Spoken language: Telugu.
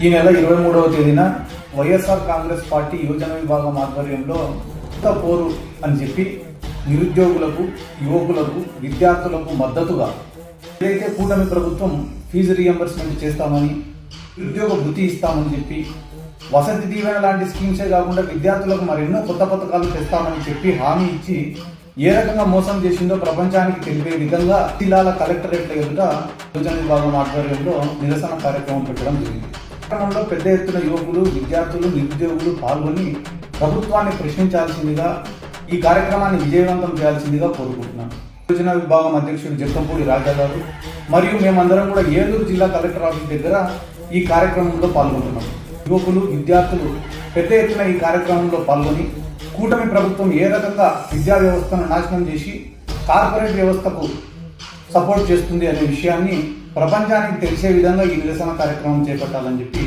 ఈ నెల ఇరవై మూడవ తేదీన వైఎస్ఆర్ కాంగ్రెస్ పార్టీ యువజన విభాగం ఆధ్వర్యంలో కొత్త పోరు అని చెప్పి నిరుద్యోగులకు యువకులకు విద్యార్థులకు మద్దతుగా ఏదైతే కూటమి ప్రభుత్వం ఫీజు రియంబర్స్మెంట్ చేస్తామని ఉద్యోగ వృత్తి ఇస్తామని చెప్పి వసతి దీవెన లాంటి స్కీమ్సే కాకుండా విద్యార్థులకు మరెన్నో కొత్త పథకాలు తెస్తామని చెప్పి హామీ ఇచ్చి ఏ రకంగా మోసం చేసిందో ప్రపంచానికి తెలిపే విధంగా జిల్లాల కలెక్టరేట్ల ఎదుట యువజన విభాగం ఆధ్వర్యంలో నిరసన కార్యక్రమం పెట్టడం జరిగింది. పట్టణంలో పెద్ద ఎత్తున యువకులు విద్యార్థులు నిరుద్యోగులు పాల్గొని ప్రభుత్వాన్ని ప్రశ్నించాల్సిందిగా ఈ కార్యక్రమాన్ని విజయవంతం చేయాల్సిందిగా కోరుకుంటున్నాను యోజన విభాగం అధ్యక్షుడు జక్కంపూడి రాజా గారు మరియు మేమందరం కూడా ఏలూరు జిల్లా కలెక్టర్ ఆఫీస్ దగ్గర ఈ కార్యక్రమంలో పాల్గొంటున్నాం. యువకులు విద్యార్థులు పెద్ద ఎత్తున ఈ కార్యక్రమంలో పాల్గొని కూటమి ప్రభుత్వం ఏ రకంగా విద్యా వ్యవస్థను నాశనం చేసి కార్పొరేట్ వ్యవస్థకు సపోర్ట్ చేస్తుంది అనే విషయాన్ని ప్రపంచానికి తెలిసే విధంగా ఈ నిరసన కార్యక్రమం చేపట్టాలని చెప్పి